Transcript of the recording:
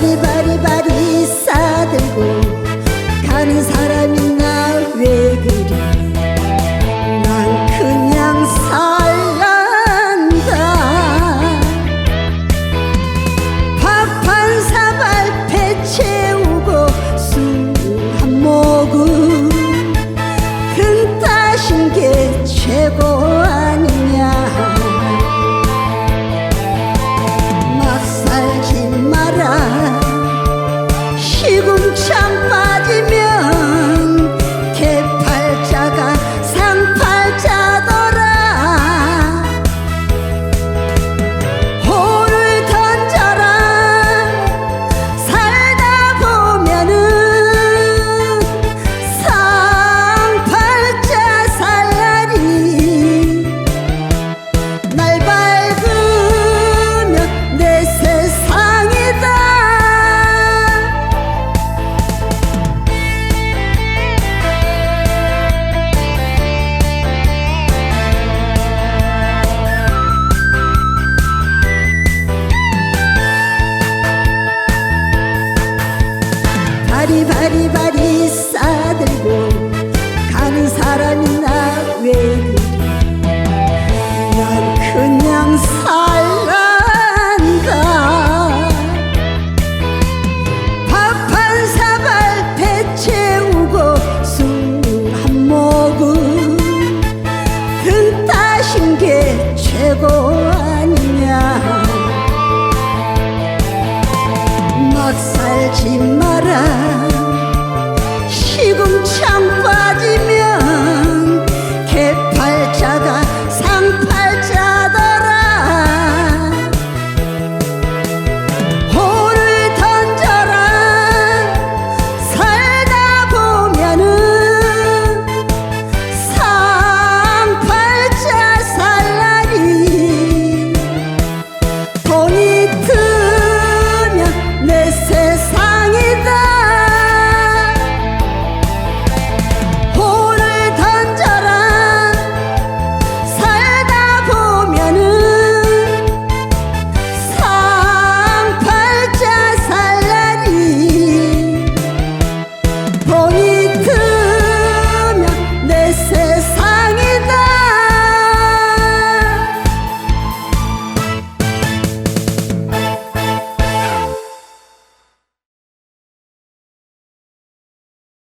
바리바리바리 싸들고 가는 사람이 나 왜 그리 난 그냥 살란다. 밥 한 사발 배 채우고 술 한 모금 근 따신 게 최고. 바리바리바리 싸들고 가는 사람이